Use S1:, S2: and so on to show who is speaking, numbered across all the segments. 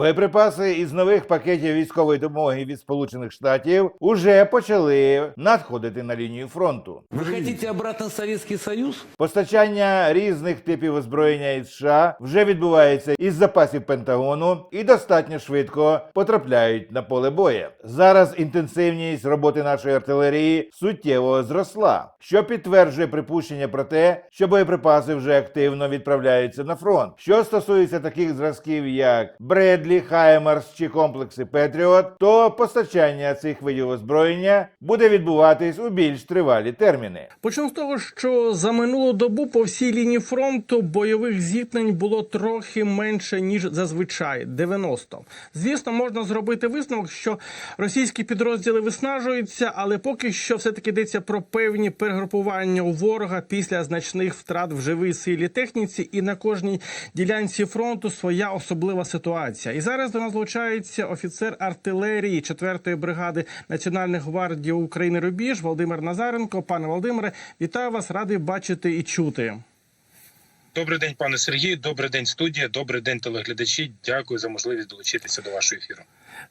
S1: Боєприпаси із нових пакетів військової допомоги від Сполучених Штатів уже почали надходити на лінію фронту.
S2: Вы хотите обратно в Советский Союз?
S1: Постачання різних типів озброєння із США вже відбувається із запасів Пентагону і достатньо швидко потрапляють на поле боя. Зараз інтенсивність роботи нашої артилерії суттєво зросла, що підтверджує припущення про те, що боєприпаси вже активно відправляються на фронт. Що стосується таких зразків, як Бредлі, Хаймарс чи комплекси Петріот, то постачання цих видів озброєння буде відбуватись у більш тривалі терміни.
S3: Почнемо з того, що за минулу добу по всій лінії фронту бойових зіткнень було трохи менше ніж зазвичай 90. Звісно, можна зробити висновок, що російські підрозділи виснажуються, але поки що все таки йдеться про певні перегрупування у ворога після значних втрат в живій силі техніці, і на кожній ділянці фронту своя особлива ситуація. Зараз до нас долучається офіцер артилерії 4-ї бригади Національної гвардії України Рубіж Володимир Назаренко. Пане Володимире, вітаю вас, радий бачити і чути.
S4: Добрий день, пане Сергію. Добрий день, студія. Добрий день, телеглядачі. Дякую за можливість долучитися до вашого ефіру.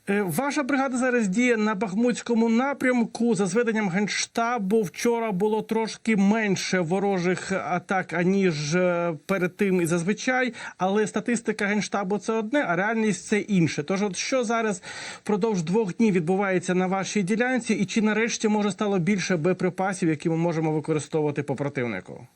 S3: Е, Ваша бригада зараз діє на Бахмутському напрямку. За зведенням генштабу вчора було трошки менше ворожих атак аніж е, перед тим і зазвичай. Але статистика генштабу це одне, а реальність це інше. Тож, от що зараз впродовж двох днів відбувається на вашій ділянці, і чи нарешті може стало більше боєприпасів, які ми можемо використовувати по противнику?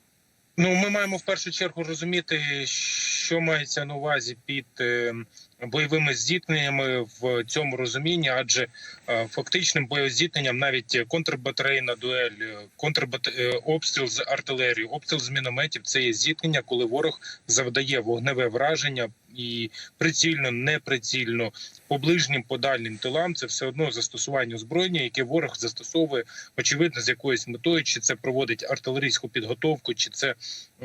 S4: Ну, ми маємо в першу чергу розуміти, що мається на увазі під е, бойовими зіткненнями в цьому розумінні, адже е, фактичним боєзіткненням навіть контрбатарейна дуель, е, контрбат... обстріл з артилерії, обстріл з мінометів це є зіткнення, коли ворог завдає вогневе враження і прицільно, неприцільно по ближнім по дальнім тилам. Це все одно застосування озброєння, яке ворог застосовує очевидно з якоюсь метою, чи це проводить артилерійську підготовку, чи це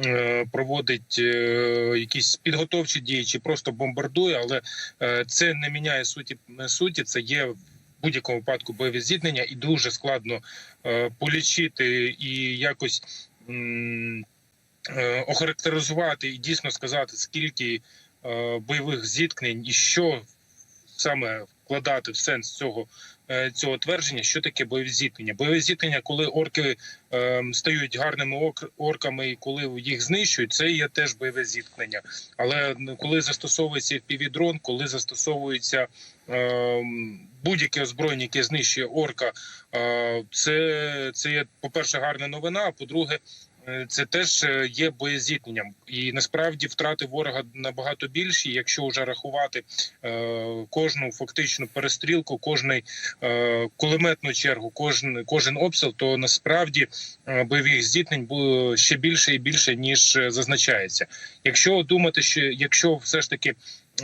S4: е, проводить е, якісь підготовчі дії, чи просто бомбардує, але е, це не міняє суті суті. Це є в будь-якому випадку бойові зіткнення, і дуже складно е, полічити і якось. е, Охарактеризувати і дійсно сказати, скільки бойових зіткнень і що саме вкладати в сенс цього е, цього твердження, що таке бойові зіткнення. Бойові зіткнення, коли орки е, стають гарними орками, і коли їх знищують, це є теж бойове зіткнення. Але коли застосовується півдрон, коли застосовується е, будь-яке озброєння, яке знищує орка, е, це, це є по перше гарна новина. А по-друге, е, це теж е, є боєзіткненням, і насправді втрати ворога набагато більші, якщо вже рахувати е, кожну фактичну перестрілку, кожний е, кулеметну чергу, кожен кожен обстріл, то насправді е, бойових зіткнень було ще більше і більше ніж е, зазначається. Якщо думати, що якщо все ж таки е,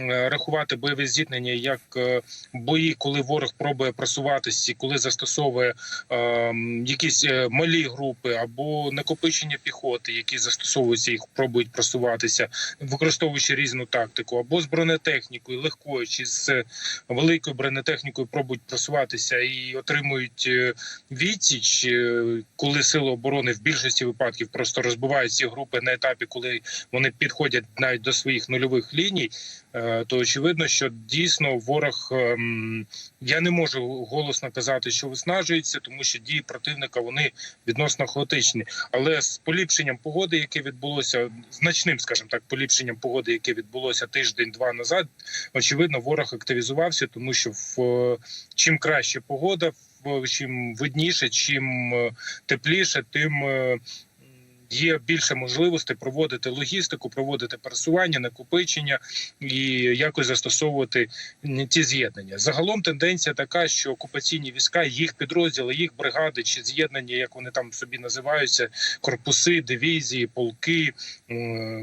S4: рахувати бойові зіткнення як е, бої, коли ворог пробує просуватися, коли застосовує е, якісь е, малі групи або накопичення піхоти, які застосовуються, їх пробують просуватися, використовуючи різну тактику, або з бронетехнікою, легкою чи з е, великою бронетехнікою пробують просуватися і отримують е, відсіч, е, коли сили оборони в більшості випадків просто розбивають ці групи на етапі, коли вони підходять навіть до своїх нульових ліній. Е, То очевидно, що дійсно ворог ем, я не можу голосно казати, що виснажується, тому що дії противника вони відносно хаотичні. Але з поліпшенням погоди, яке відбулося значним, скажімо так, поліпшенням погоди, яке відбулося тиждень-два назад, очевидно, ворог активізувався, тому що в е, чим краще погода, чим видніше, чим е, тепліше, тим. Є більше можливостей проводити логістику, проводити пересування, накопичення і якось застосовувати ті з'єднання. Загалом тенденція така, що окупаційні війська, їх підрозділи, їх бригади чи з'єднання, як вони там собі називаються, корпуси, дивізії, полки,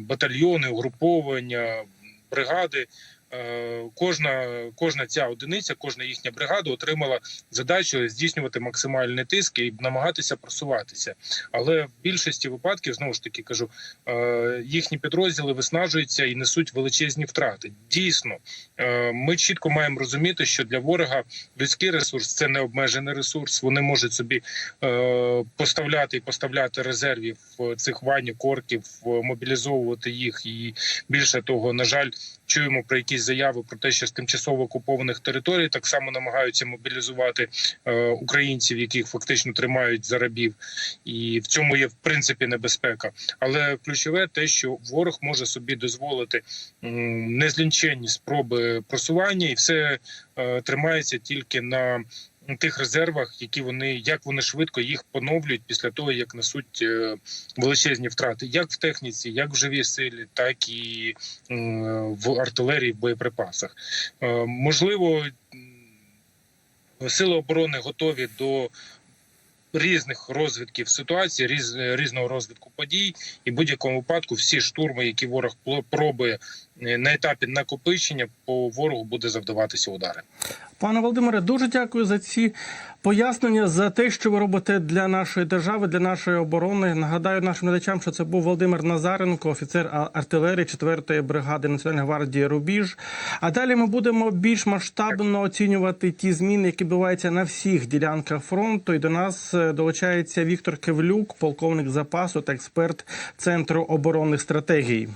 S4: батальйони, угруповання, бригади. Е, Кожна кожна ця одиниця, кожна їхня бригада отримала задачу здійснювати максимальний тиск і намагатися просуватися. Але в більшості випадків знову ж таки кажу, е, їхні підрозділи виснажуються і несуть величезні втрати. Дійсно, е, ми чітко маємо розуміти, що для ворога людський ресурс це не обмежений ресурс. Вони можуть собі поставляти і поставляти резервів цих ванів, корків, мобілізовувати їх і більше того, на жаль, чуємо про якісь заяви про те, що з тимчасово окупованих територій так само намагаються мобілізувати е, українців, яких фактично тримають за рабів, і в цьому є в принципі небезпека. Але ключове те, що ворог може собі дозволити незлінченні спроби просування, і все е, тримається тільки на тих резервах, які вони як вони швидко їх поновлюють після того, як несуть е, величезні втрати, як в техніці, як в живій силі, так і в артилерії, в боєприпасах. Е, Можливо, сили оборони готові до різних розвитків ситуації, різ, різного розвитку подій, і в будь-якому випадку всі штурми, які ворог пробує е, на етапі накопичення, по ворогу буде завдаватися удари.
S3: Пане Володимире, дуже дякую за ці пояснення, за те, що ви робите для нашої держави, для нашої оборони. Нагадаю нашим глядачам, що це був Володимир Назаренко, офіцер артилерії 4-ї бригади Національної гвардії Рубіж. А далі ми будемо більш масштабно оцінювати ті зміни, які відбуваються на всіх ділянках фронту. І до нас е, долучається Віктор Кевлюк, полковник запасу та експерт Центру оборонних стратегій.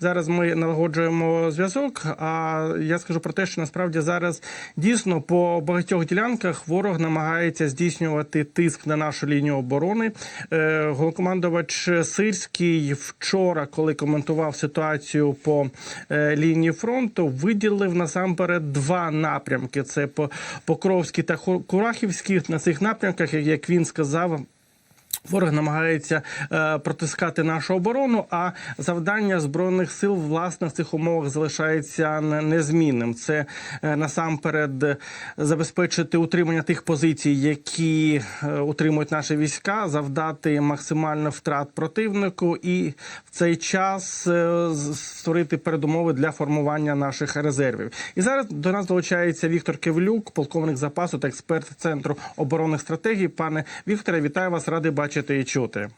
S3: Зараз ми налагоджуємо зв'язок. А я скажу про те, що насправді зараз дійсно по багатьох ділянках ворог намагається здійснювати тиск на нашу лінію оборони. Е, Головнокомандувач Сирський вчора, коли коментував ситуацію по е, лінії фронту, виділив насамперед два напрямки: це по Покровський та Курахівський. На цих напрямках, як він сказав. Ворог намагається е, протискати нашу оборону, а завдання збройних сил власне в цих умовах залишається незмінним. Це е, насамперед забезпечити утримання тих позицій, які е, утримують наші війська, завдати максимально втрат противнику, і в цей час е, створити передумови для формування наших резервів. І зараз до нас долучається Віктор Кевлюк, полковник запасу та експерт центру оборонних стратегій. Пане Вікторе, вітаю вас, радий бачити і чути.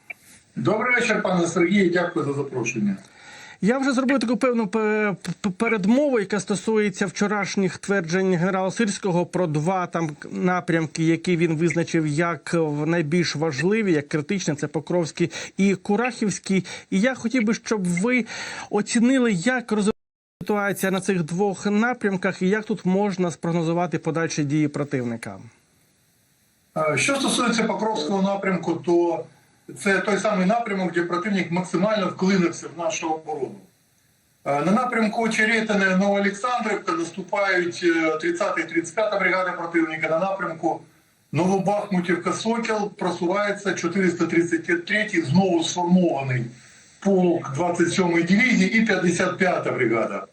S5: Добрий вечір, пане Сергію. Дякую за запрошення.
S3: Я вже зробив таку певну пе- передмову, яка стосується вчорашніх тверджень генерала Сирського про два там напрямки, які він визначив як найбільш важливі, як критичні. Це Покровський і Курахівський. І я хотів би, щоб ви оцінили, як розвивається ситуація на цих двох напрямках, і як тут можна спрогнозувати подальші дії противника.
S5: Е, Що стосується Покровського напрямку, то це той самий напрямок, де противник максимально вклинився в нашу оборону. Е, На напрямку Черетине Новоолександрівка наступають е, 30 і 35 бригада противника. На напрямку Новобахмутівка Сокіл просувається 433-й, знову сформований полк 27-ї дивізії і 55-та бригада.